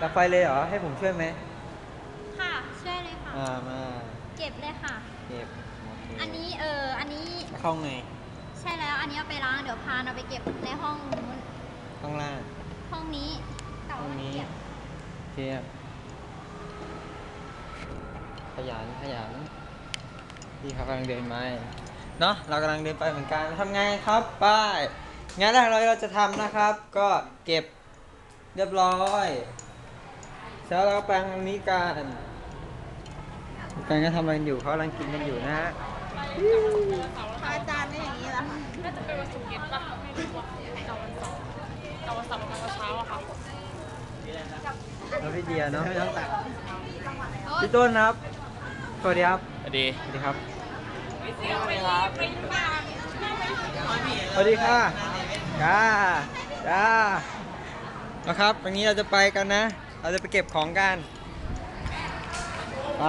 ดับไฟเลยเหรอ ให้ผมช่วยไหมค่ะช่วยเลยค่ะ อ่ามา เก็บเลยค่ะ เก็บโอเคอันนี้เอออันนี้เข้าไง ใช่แล้วอันนี้เอาไปล้างเดี๋ยวพานเอาไปเก็บในห้องนู้นข้างล่าง ห้องนี้แต่ว่ามันเก็บโอเคครับขยันขยันพี่เขากำลังเดินมาเนาะเรากำลังเดินไปเหมือนกันทำไงครับไป้ายงานแรกเราเราจะทำนะครับ ก็เก็บเรียบร้อย เสร็จแล้วเราก็ไปทางนี้กันกันก็ทำอะไรกันอยู่เขากำลังกินกันอยู่นะฮะอาจารย์ไม่อย่างนี้แล้วน่าจะเป็นวันศุกร์เย็นป่ะไม่รู้ว่ากับวันเสาร์กับวันเสาร์ประมาณเช้าอะค่ะแล้วพี่เดียเนาะไม่ต้องตักพี่ต้นครับ สวัสดีครับ สวัสดี สวัสดีครับ สวัสดีค่ะจ้าจ้านะครับวันนี้เราจะไปกันนะ เราจะไปเก็บของกันไป